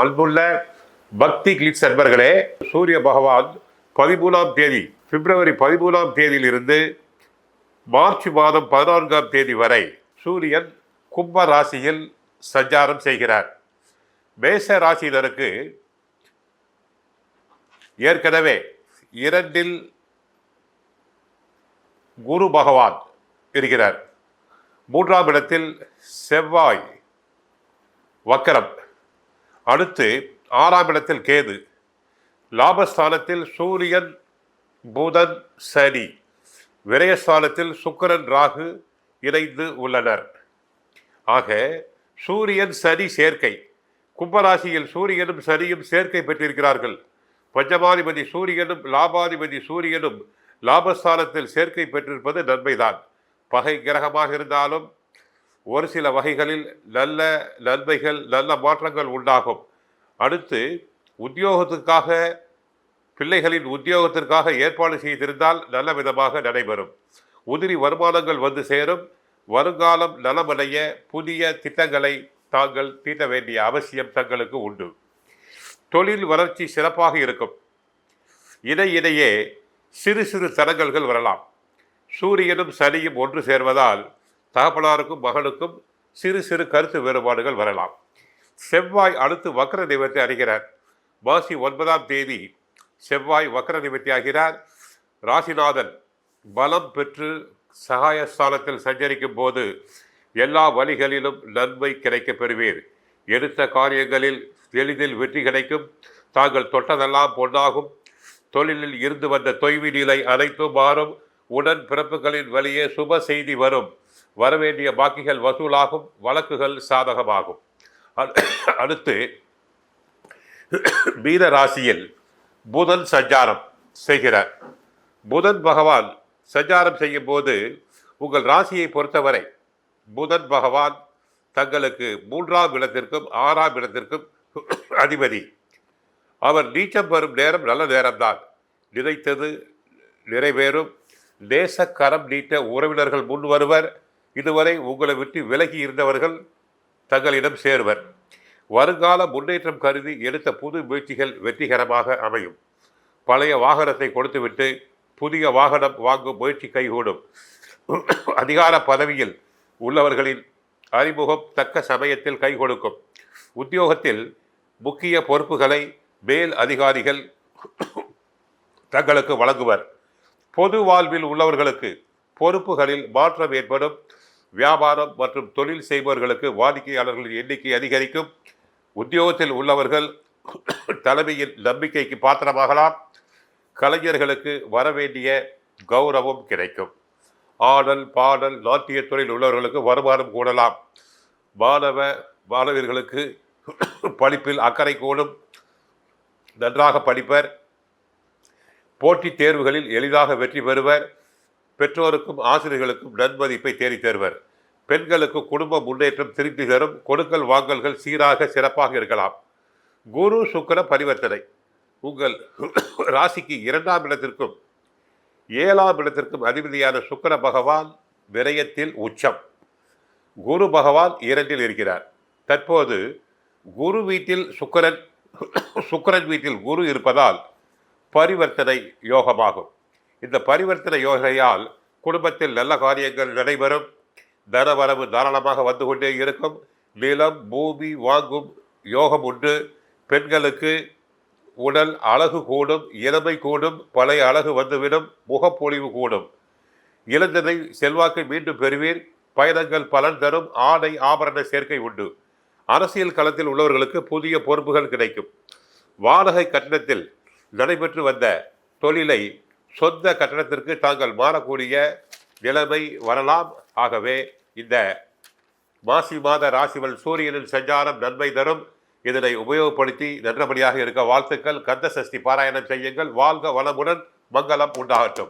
அன்புள்ள பக்தி கிளிட்ஸ் அன்பர்களே சூரிய பகவான் பதிமூணாம் தேதி பிப்ரவரி பதிமூணாம் தேதியிலிருந்து மார்ச் மாதம் பதினான்காம் தேதி வரை சூரியன் கும்ப ராசியில் சஞ்சாரம் செய்கிறார். மேச ராசியினருக்கு ஏற்கனவே இரண்டில் குரு பகவான் இருக்கிறார். மூன்றாம் இடத்தில் செவ்வாய் வக்கரம். அடுத்து ஆறாம் இடத்தில் கேது. லாபஸ்தானத்தில் சூரியன் புதன் சனி. விரயஸ்தானத்தில் சுக்கிரன் ராகு இணைந்து உள்ளனர். ஆக சூரியன் சனி சேர்க்கை. கும்பராசியில் சூரியனும் சனியும் சேர்க்கை பெற்றிருக்கிறார்கள். பஞ்சமாதிபதி சூரியனும் லாபாதிபதி சூரியனும் லாபஸ்தானத்தில் சேர்க்கை பெற்றிருப்பது நன்மைதான். பகை கிரகமாக இருந்தாலும் ஒரு சில வகைகளில் நல்ல நன்மைகள் நல்ல மாற்றங்கள் உண்டாகும். அடுத்து உத்தியோகத்துக்காக பிள்ளைகளின் உத்தியோகத்திற்காக ஏற்பாடு செய்திருந்தால் நல்ல விதமாக நடைபெறும். உதிரி வருமானங்கள் வந்து சேரும். வருங்காலம் நலமடைய புதிய திட்டங்களை தாங்கள் தீட்ட வேண்டிய அவசியம் தங்களுக்கு உண்டு. தொழில் வளர்ச்சி சிறப்பாக இருக்கும். இடையிடையே சிறு சிறு தடங்கல்கள் வரலாம். சூரியனும் சனியும் ஒன்று சேர்வதால் தகப்பனாருக்கும் மகனுக்கும் சிறு சிறு கருத்து வேறுபாடுகள் வரலாம். செவ்வாய் அடுத்து வக்ர நிவர்த்தி அறிகிறார் மாசி ஒன்பதாம் தேதி செவ்வாய் வக்ர நிவர்த்தி ஆகிறார். ராசிநாதன் பலம் பெற்று சகாயஸ்தானத்தில் சஞ்சரிக்கும் போது எல்லா வழிகளிலும் நன்மை கிடைக்கப் பெறுவீர். எடுத்த காரியங்களில் எளிதில் வெற்றி கிடைக்கும். தாங்கள் தொட்டதெல்லாம் பொன்னாகும். தொழிலில் இருந்து வந்த தொய்வு நிலை அனைத்தும் மாறும். உடன் பிறப்புகளின் வழியே சுப செய்தி வரும். வரவேண்டிய பாக்கிகள் வசூலாகும் வழக்குகள் சாதகமாகும். அடுத்து மீன ராசியில் புதன் சஞ்சாரம் செய்கிறார். புதன் பகவான் சஞ்சாரம் செய்யும் போது உங்கள் ராசியை பொறுத்தவரை புதன் பகவான் தங்களுக்கு மூன்றாம் இடத்திற்கும் ஆறாம் இடத்திற்கும் அதிபதி. அவர் நீச்சம் வரும் நேரம் நல்ல நேரம்தான். நினைத்தது நிறைவேறும். நேச கரம் நீட்ட உறவினர்கள் முன் வருவர். இதுவரை உங்களை விட்டு விலகி இருந்தவர்கள் தங்களிடம் சேருவர். வருங்கால முன்னேற்றம் கருதி எடுத்த புது முயற்சிகள் வெற்றிகரமாக அமையும். பழைய வாகனத்தை கொடுத்துவிட்டு புதிய வாகனம் வாங்கும் முயற்சி கைகூடும். அதிகார பதவியில் உள்ளவர்களின் அறிமுகம் தக்க சமயத்தில் கை கொடுக்கும் உத்தியோகத்தில் முக்கிய பொறுப்புகளை மேல் அதிகாரிகள் தங்களுக்கு வழங்குவர். பொது வாழ்வில் உள்ளவர்களுக்கு பொறுப்புகளில் மாற்றம் ஏற்படும். வியாபாரம் மற்றும் தொழில் செய்பவர்களுக்கு வாடிக்கையாளர்களின் எண்ணிக்கை அதிகரிக்கும். உத்தியோகத்தில் உள்ளவர்கள் தலைமையின் நம்பிக்கைக்கு பாத்திரமாகலாம். கலைஞர்களுக்கு வரவேண்டிய கௌரவம் கிடைக்கும். ஆடல் பாடல் நாட்டியத் துறையில் உள்ளவர்களுக்கு வருமானம் கூடலாம். மாணவ மாணவர்களுக்கு படிப்பில் அக்கறை கூடும். நன்றாக படிப்பர். போட்டித் தேர்வுகளில் எளிதாக வெற்றி பெறுவர். பெற்றோருக்கும் ஆசிரியர்களுக்கும் நன்மதிப்பை தேடித் தருவர். பெண்களுக்கு குடும்ப முன்னேற்றம் திருப்தி தரும். கொடுக்கல் வாங்கல்கள் சீராக சிறப்பாக இருக்கலாம். குரு சுக்கர பரிவர்த்தனை. உங்கள் ராசிக்கு இரண்டாம் இடத்திற்கும் ஏழாம் இடத்திற்கும் அதிபதியான சுக்கர பகவான் விரயத்தில் உச்சம். குரு பகவான் இரண்டில் இருக்கிறார். தற்போது குரு வீட்டில் சுக்கரன் சுக்கிரன் வீட்டில் குரு இருப்பதால் பரிவர்த்தனை யோகமாகும். இந்த பரிவர்த்தனை யோகையால் குடும்பத்தில் நல்ல காரியங்கள் நடைபெறும். தனவரவு தாராளமாக வந்து கொண்டே இருக்கும். நிலம் பூமி வாங்கும் யோகம் உண்டு. பெண்களுக்கு உடல் அழகு கூடும் இளமை கூடும் பழைய அழகு வந்துவிடும் முகப்பொழிவு கூடும். இழந்ததை செல்வாக்கை மீண்டும் பெறுவீர். பயணங்கள் பலன் தரும் ஆடை ஆபரண சேர்க்கை உண்டு. அரசியல் களத்தில் உள்ளவர்களுக்கு புதிய பொறுப்புகள் கிடைக்கும். வாடகை கட்டணத்தில் நடைபெற்று வந்த தொழிலை சொந்த கட்டணத்திற்கு தாங்கள் மாறக்கூடிய நிலைமை வரலாம். ஆகவே இந்த மாசி மாத ராசிவல் சூரியனின் சஞ்சாரம் நன்மை தரும். இதனை உபயோகப்படுத்தி நன்றபடியாக இருக்க வாழ்த்துக்கள். கந்த சஷ்டி பாராயணம் செய்யுங்கள். வாழ்க வளமுடன். மங்களம் உண்டாகட்டும்.